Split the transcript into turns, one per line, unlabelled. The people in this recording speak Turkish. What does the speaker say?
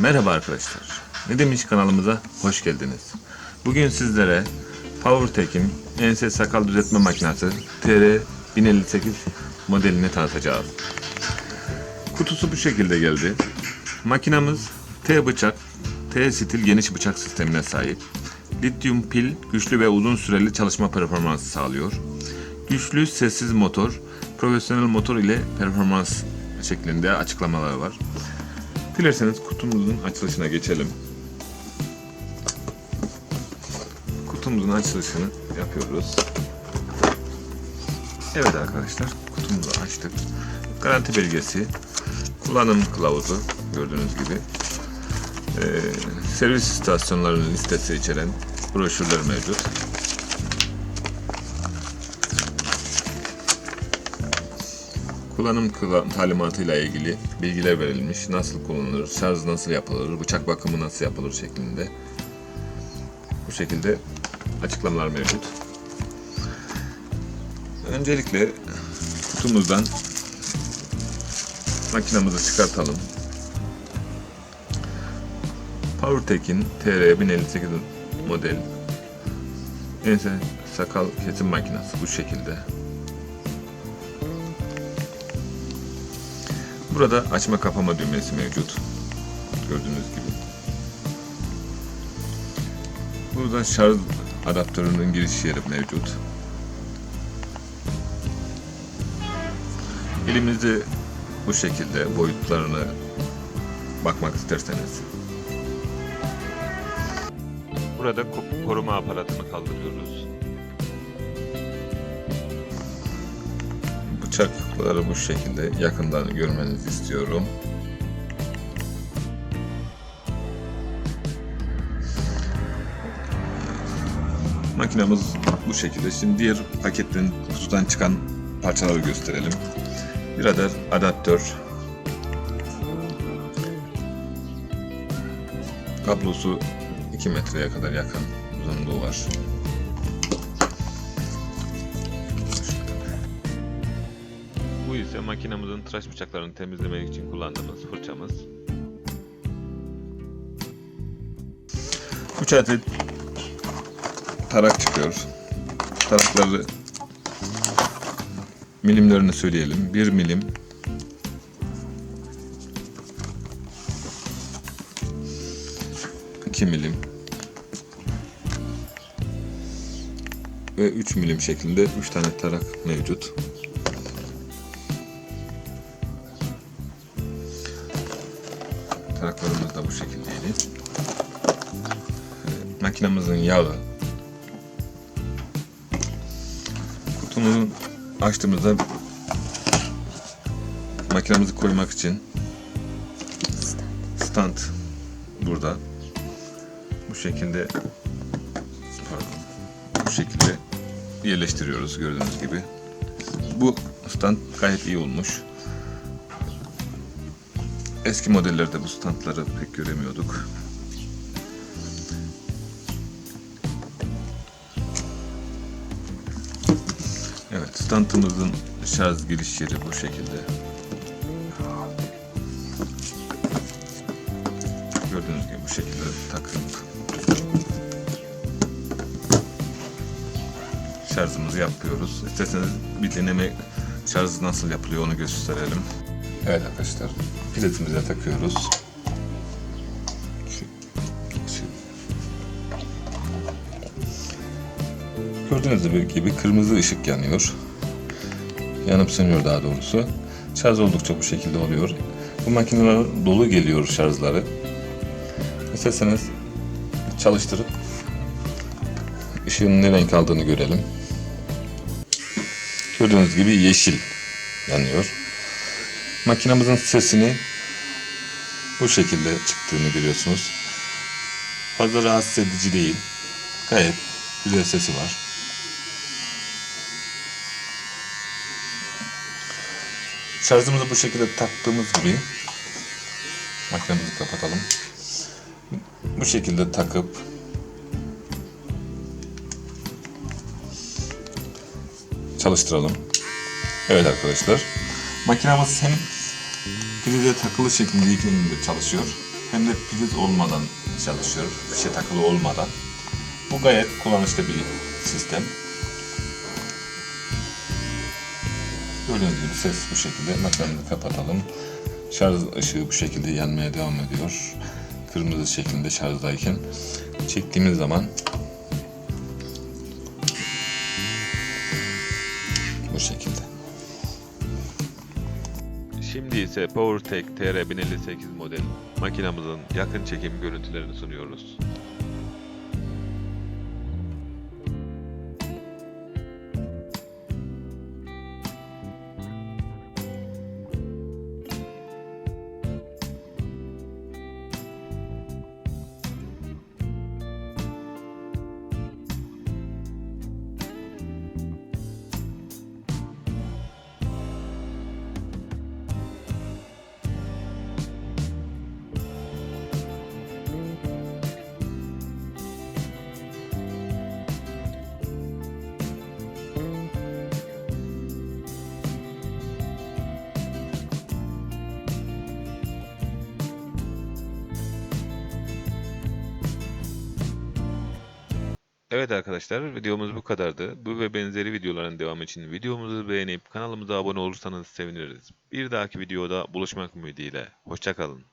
Merhaba arkadaşlar. Ne demiş kanalımıza hoş geldiniz. Bugün sizlere PowerTech'in ense sakal düzeltme makinesi TR 1058 modelini tanıtacağız. Kutusu bu şekilde geldi. Makinamız T bıçak, T stil geniş bıçak sistemine sahip. Lityum pil güçlü ve uzun süreli çalışma performansı sağlıyor. Güçlü sessiz motor, profesyonel motor ile performans şeklinde açıklamaları var. Dilerseniz kutumuzun açılışına geçelim. Kutumuzun açılışını yapıyoruz. Evet arkadaşlar kutumuzu açtık. Garanti belgesi, kullanım kılavuzu gördüğünüz gibi. Ee, servis istasyonlarının listesi içeren broşürler mevcut. Kullanım talimatıyla ilgili bilgiler verilmiş. Nasıl kullanılır, şarj nasıl yapılır, bıçak bakımı nasıl yapılır şeklinde. Bu şekilde açıklamalar mevcut. Öncelikle kutumuzdan makinamızı çıkartalım. PowerTech'in TR 1058 model ense sakal kesim makinesi bu şekilde. Burada açma kapama düğmesi mevcut. Gördüğünüz gibi. Burada şarj adaptörünün giriş yeri mevcut. Elimizde bu şekilde boyutlarını bakmak isterseniz. Burada ko- koruma aparatını kaldırıyoruz. Bıçakları bu şekilde yakından görmenizi istiyorum. Makinamız bu şekilde. Şimdi diğer paketten kutudan çıkan parçaları gösterelim. Bir adet adaptör. Kablosu 2 metreye kadar yakın uzunluğu var. Bu ise makinamızın tıraş bıçaklarını temizlemek için kullandığımız fırçamız. 3 adet tarak çıkıyor. Tarakları milimlerini söyleyelim. 1 milim 2 milim ve 3 milim şeklinde 3 tane tarak mevcut. Taraklarımız da bu şekildeydi. Ee, Makinamızın yağı. Kutumuzu açtığımızda makinamızı koymak için stand burada. Bu şekilde pardon, bu şekilde yerleştiriyoruz gördüğünüz gibi. Bu stand gayet iyi olmuş. Eski modellerde bu standları pek göremiyorduk. Evet, standımızın şarj giriş yeri bu şekilde. Gördüğünüz gibi bu şekilde takıp şarjımızı yapıyoruz. İsterseniz bir deneme şarjı nasıl yapılıyor onu gösterelim. Evet arkadaşlar, prizimize takıyoruz. Şu- Gördüğünüz gibi kırmızı ışık yanıyor. Yanıp sönüyor daha doğrusu. Şarj oldukça bu şekilde oluyor. Bu makineler dolu geliyor şarjları. İsterseniz çalıştırıp ışığın ne renk aldığını görelim. Gördüğünüz gibi yeşil yanıyor. Makinamızın sesini bu şekilde çıktığını görüyorsunuz. Fazla rahatsız edici değil. Gayet güzel sesi var. Şarjımızı bu şekilde taktığımız gibi makinemizi kapatalım. Bu şekilde takıp çalıştıralım. Evet arkadaşlar. Makinamız hem prize takılı şeklinde iklimde çalışıyor. hem de priz olmadan çalışıyor. Fişe takılı olmadan. Bu gayet kullanışlı bir sistem. Gördüğünüz gibi ses bu şekilde. Makineyi kapatalım. Şarj ışığı bu şekilde yanmaya devam ediyor. Kırmızı şeklinde şarjdayken. Çektiğimiz zaman bu şekilde.
Şimdi ise PowerTech TR1058 model makinamızın yakın çekim görüntülerini sunuyoruz. Evet arkadaşlar videomuz bu kadardı. Bu ve benzeri videoların devamı için videomuzu beğenip kanalımıza abone olursanız seviniriz. Bir dahaki videoda buluşmak ümidiyle. Hoşçakalın.